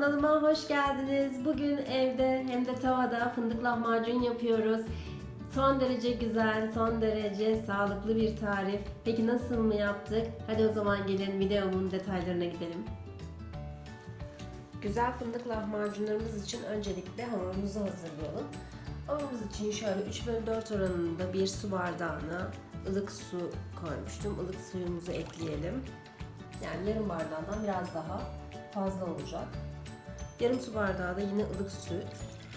kanalıma hoş geldiniz. Bugün evde hem de tavada fındık lahmacun yapıyoruz. Son derece güzel, son derece sağlıklı bir tarif. Peki nasıl mı yaptık? Hadi o zaman gelin videomun detaylarına gidelim. Güzel fındık lahmacunlarımız için öncelikle hamurumuzu hazırlayalım. Hamurumuz için şöyle 3 bölü 4 oranında bir su bardağına ılık su koymuştum. Ilık suyumuzu ekleyelim. Yani yarım bardağından biraz daha fazla olacak. Yarım su bardağı da yine ılık süt.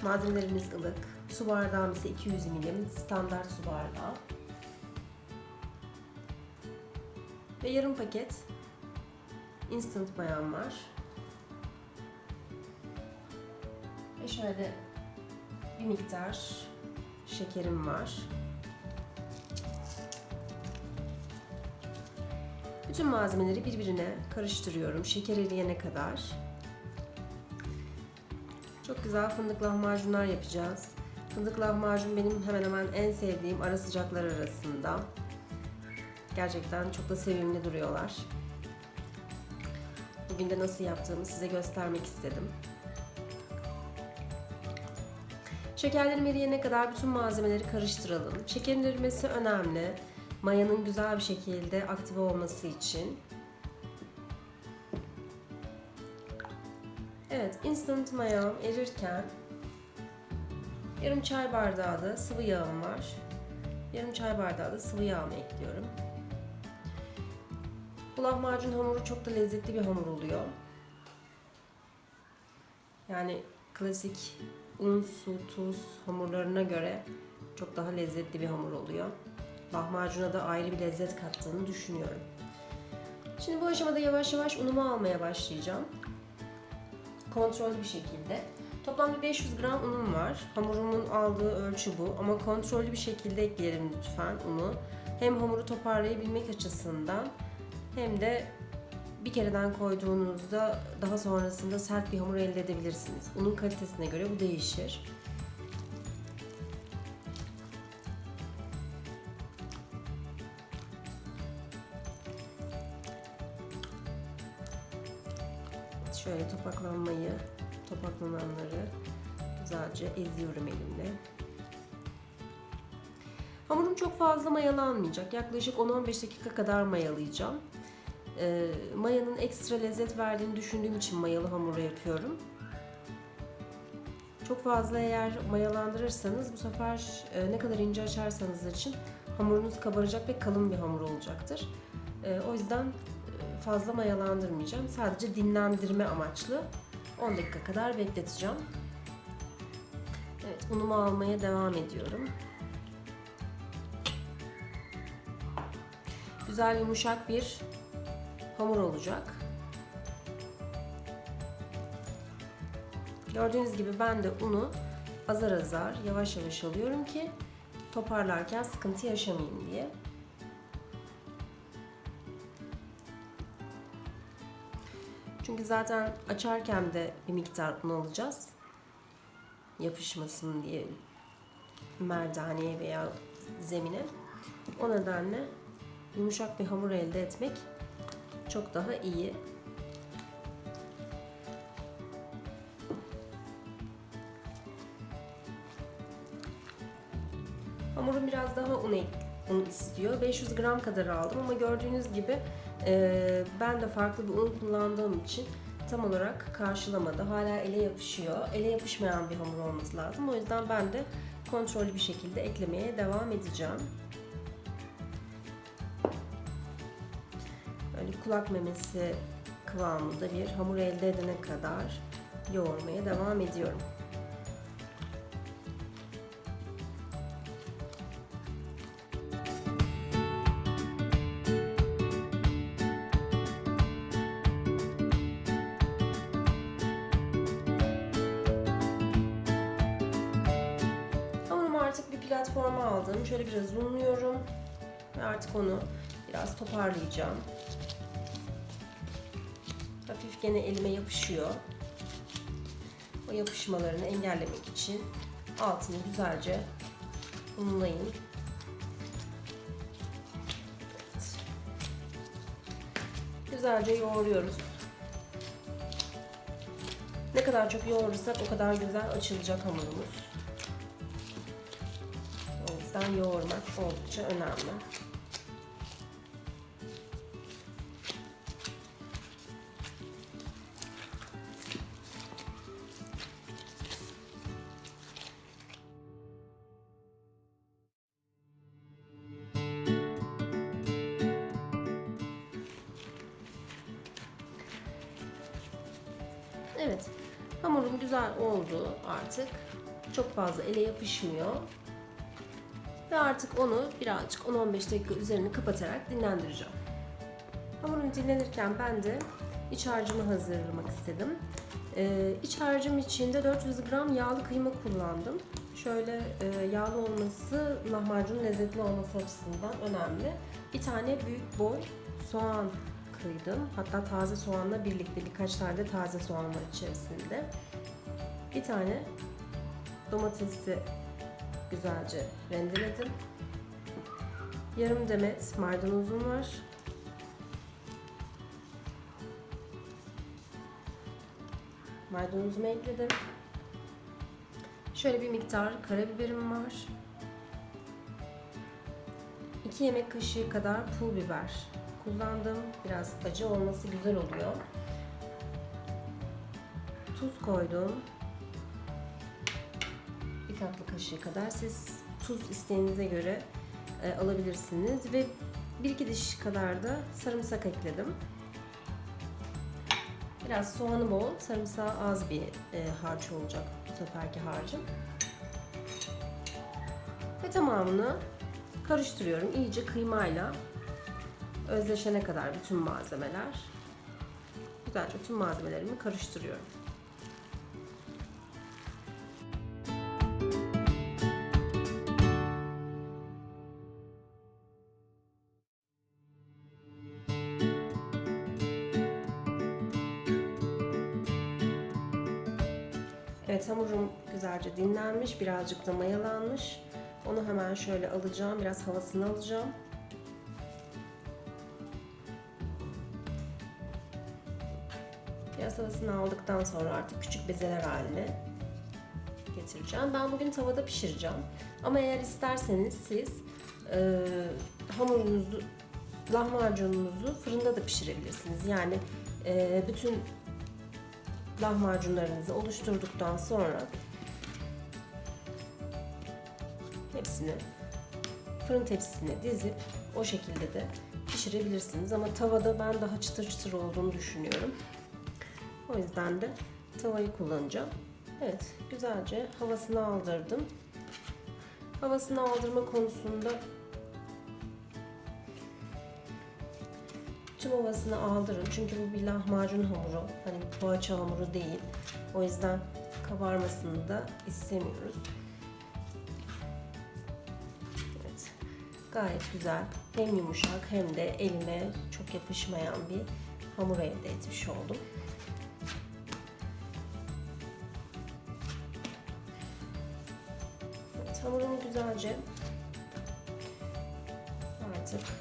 Malzemelerimiz ılık. Su bardağım ise 200 milim standart su bardağı. Ve yarım paket instant mayam var. Ve şöyle bir miktar şekerim var. Bütün malzemeleri birbirine karıştırıyorum. Şeker eriyene kadar. Güzel fındık lahmacunlar yapacağız. Fındık lahmacun benim hemen hemen en sevdiğim ara sıcaklar arasında. Gerçekten çok da sevimli duruyorlar. Bugün de nasıl yaptığımı size göstermek istedim. Şekerlerim eriyene kadar bütün malzemeleri karıştıralım. Şekerin erimesi önemli. Mayanın güzel bir şekilde aktive olması için. İnstant mayam erirken yarım çay bardağı da sıvı yağım var. Yarım çay bardağı da sıvı yağımı ekliyorum. Bu lahmacun hamuru çok da lezzetli bir hamur oluyor. Yani klasik un, su, tuz hamurlarına göre çok daha lezzetli bir hamur oluyor. Lahmacuna da ayrı bir lezzet kattığını düşünüyorum. Şimdi bu aşamada yavaş yavaş unumu almaya başlayacağım. Kontrollü bir şekilde. Toplamda 500 gram unum var. Hamurumun aldığı ölçü bu ama kontrollü bir şekilde ekleyelim lütfen unu. Hem hamuru toparlayabilmek açısından hem de bir kereden koyduğunuzda daha sonrasında sert bir hamur elde edebilirsiniz. Unun kalitesine göre bu değişir. Eziyorum elimle. Hamurum çok fazla mayalanmayacak. Yaklaşık 10-15 dakika kadar mayalayacağım. E, mayanın ekstra lezzet verdiğini düşündüğüm için mayalı hamuru yapıyorum. Çok fazla eğer mayalandırırsanız bu sefer e, ne kadar ince açarsanız için hamurunuz kabaracak ve kalın bir hamur olacaktır. E, o yüzden e, fazla mayalandırmayacağım. Sadece dinlendirme amaçlı 10 dakika kadar bekleteceğim. Evet, unumu almaya devam ediyorum. Güzel yumuşak bir hamur olacak. Gördüğünüz gibi ben de unu azar azar yavaş yavaş alıyorum ki toparlarken sıkıntı yaşamayayım diye. Çünkü zaten açarken de bir miktar un alacağız. Yapışmasın diye merdaneye veya zemine. O nedenle yumuşak bir hamur elde etmek çok daha iyi. Hamurum biraz daha un, un istiyor. 500 gram kadar aldım ama gördüğünüz gibi e, ben de farklı bir un kullandığım için tam olarak karşılamadı. Hala ele yapışıyor. Ele yapışmayan bir hamur olması lazım. O yüzden ben de kontrollü bir şekilde eklemeye devam edeceğim. Böyle kulak memesi kıvamında bir hamur elde edene kadar yoğurmaya devam ediyorum. Platforma aldım. Şöyle biraz unluyorum ve artık onu biraz toparlayacağım. Hafif gene elime yapışıyor. O yapışmalarını engellemek için altını güzelce unlayın. Evet. Güzelce yoğuruyoruz. Ne kadar çok yoğurursak o kadar güzel açılacak hamurumuz. O yüzden yoğurmak oldukça önemli. Evet, hamurum güzel oldu artık. Çok fazla ele yapışmıyor. Ve artık onu birazcık 10-15 dakika üzerini kapatarak dinlendireceğim. Hamurum dinlenirken ben de iç harcımı hazırlamak istedim. Ee, iç harcım için de 400 gram yağlı kıyma kullandım. Şöyle e, yağlı olması lahmacunun lezzetli olması açısından önemli. Bir tane büyük boy soğan kıydım. Hatta taze soğanla birlikte birkaç tane de taze soğan var içerisinde. Bir tane domatesi güzelce rendeledim. Yarım demet maydanozum var. Maydanozumu ekledim. Şöyle bir miktar karabiberim var. 2 yemek kaşığı kadar pul biber kullandım. Biraz acı olması güzel oluyor. Tuz koydum. Bir tatlı kaşığı kadar siz tuz isteğinize göre e, alabilirsiniz ve bir iki diş kadar da sarımsak ekledim. Biraz soğanı bol, sarımsağı az bir e, harç olacak bu seferki harcım. Ve tamamını karıştırıyorum iyice kıymayla özleşene kadar bütün malzemeler. Güzelce tüm malzemelerimi karıştırıyorum. Evet hamurum güzelce dinlenmiş, birazcık da mayalanmış. Onu hemen şöyle alacağım, biraz havasını alacağım. Biraz havasını aldıktan sonra artık küçük bezeler haline getireceğim. Ben bugün tavada pişireceğim. Ama eğer isterseniz siz e, hamurunuzu, lahmacununuzu fırında da pişirebilirsiniz. Yani e, bütün lahmacunlarınızı oluşturduktan sonra hepsini fırın tepsisine dizip o şekilde de pişirebilirsiniz. Ama tavada ben daha çıtır çıtır olduğunu düşünüyorum. O yüzden de tavayı kullanacağım. Evet, güzelce havasını aldırdım. Havasını aldırma konusunda tüm havasını aldırın. Çünkü bu bir lahmacun hamuru. Hani poğaça hamuru değil. O yüzden kabarmasını da istemiyoruz. Evet. Gayet güzel. Hem yumuşak hem de elime çok yapışmayan bir hamur elde etmiş oldum. Evet, hamurumu güzelce artık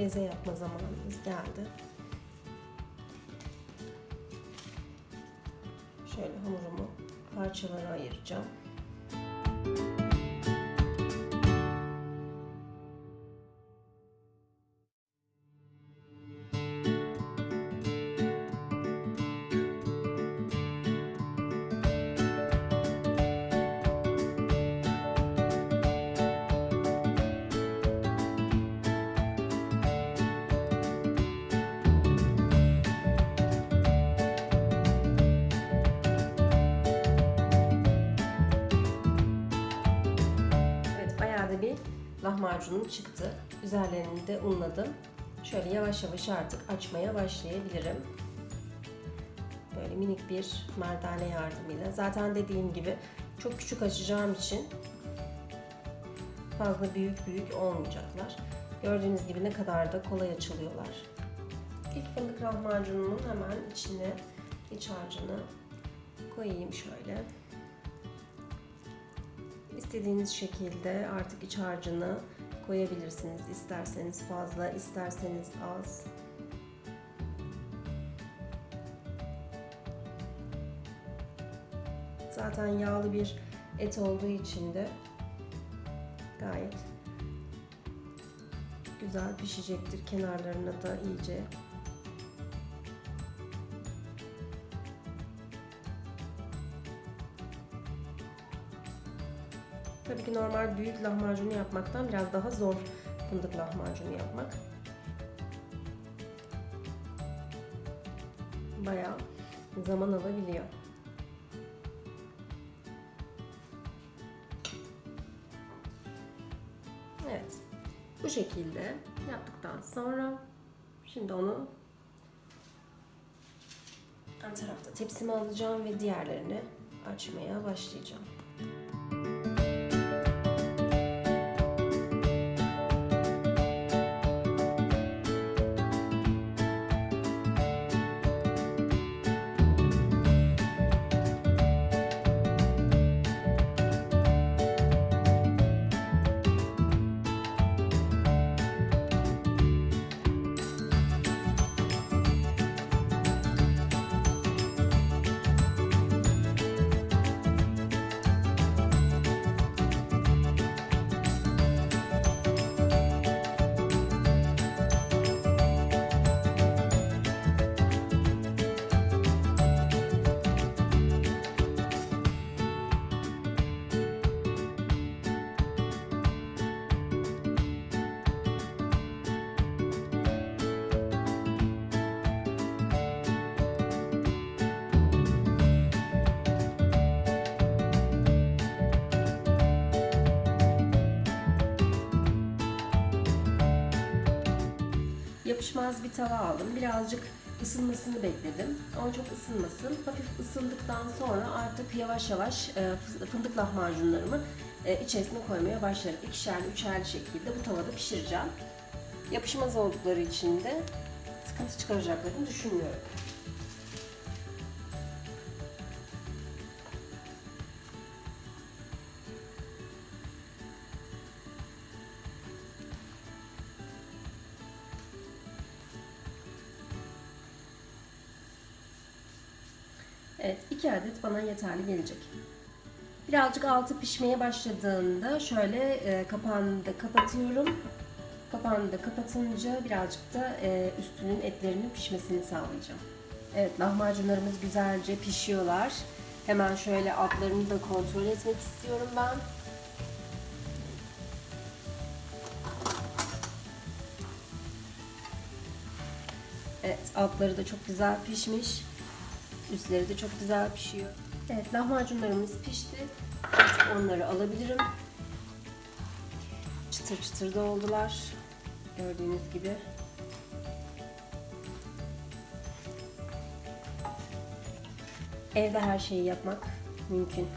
beze yapma zamanımız geldi. Şöyle hamurumu parçalara ayıracağım. Lahmacunum çıktı. Üzerlerini de unladım. Şöyle yavaş yavaş artık açmaya başlayabilirim. Böyle minik bir merdane yardımıyla. Zaten dediğim gibi çok küçük açacağım için fazla büyük büyük olmayacaklar. Gördüğünüz gibi ne kadar da kolay açılıyorlar. İlk fındık lahmacunumun hemen içine iç harcını koyayım şöyle istediğiniz şekilde artık iç harcını koyabilirsiniz. İsterseniz fazla, isterseniz az. Zaten yağlı bir et olduğu için de gayet güzel pişecektir. Kenarlarına da iyice Tabii ki normal büyük lahmacunu yapmaktan biraz daha zor fındık lahmacunu yapmak. Bayağı zaman alabiliyor. Evet. Bu şekilde yaptıktan sonra şimdi onu ön tarafta tepsime alacağım ve diğerlerini açmaya başlayacağım. Yapışmaz bir tava aldım. Birazcık ısınmasını bekledim. Ama çok ısınmasın. Hafif ısındıktan sonra artık yavaş yavaş e, fındık lahmacunlarımı e, içerisine koymaya başlarım. İkişerli, üçerli şekilde bu tavada pişireceğim. Yapışmaz oldukları için de sıkıntı çıkaracaklarını düşünmüyorum. Evet, iki adet bana yeterli gelecek. Birazcık altı pişmeye başladığında şöyle e, kapağını da kapatıyorum. Kapağını da kapatınca birazcık da e, üstünün etlerinin pişmesini sağlayacağım. Evet, lahmacunlarımız güzelce pişiyorlar. Hemen şöyle altlarını da kontrol etmek istiyorum ben. Evet, altları da çok güzel pişmiş. Üstleri de çok güzel pişiyor. Evet lahmacunlarımız pişti. Artık onları alabilirim. Çıtır çıtır da oldular. Gördüğünüz gibi. Evde her şeyi yapmak mümkün.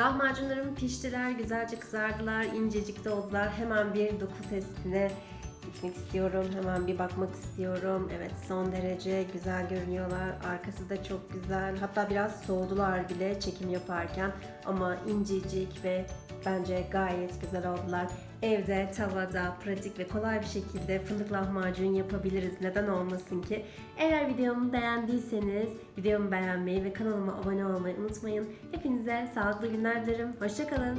Lahmacunlarım piştiler, güzelce kızardılar, incecik de oldular. Hemen bir doku testine gitmek istiyorum. Hemen bir bakmak istiyorum. Evet son derece güzel görünüyorlar. Arkası da çok güzel. Hatta biraz soğudular bile çekim yaparken. Ama incecik ve bence gayet güzel oldular. Evde, tavada, pratik ve kolay bir şekilde fındık lahmacun yapabiliriz. Neden olmasın ki? Eğer videomu beğendiyseniz videomu beğenmeyi ve kanalıma abone olmayı unutmayın. Hepinize sağlıklı günler dilerim. Hoşçakalın.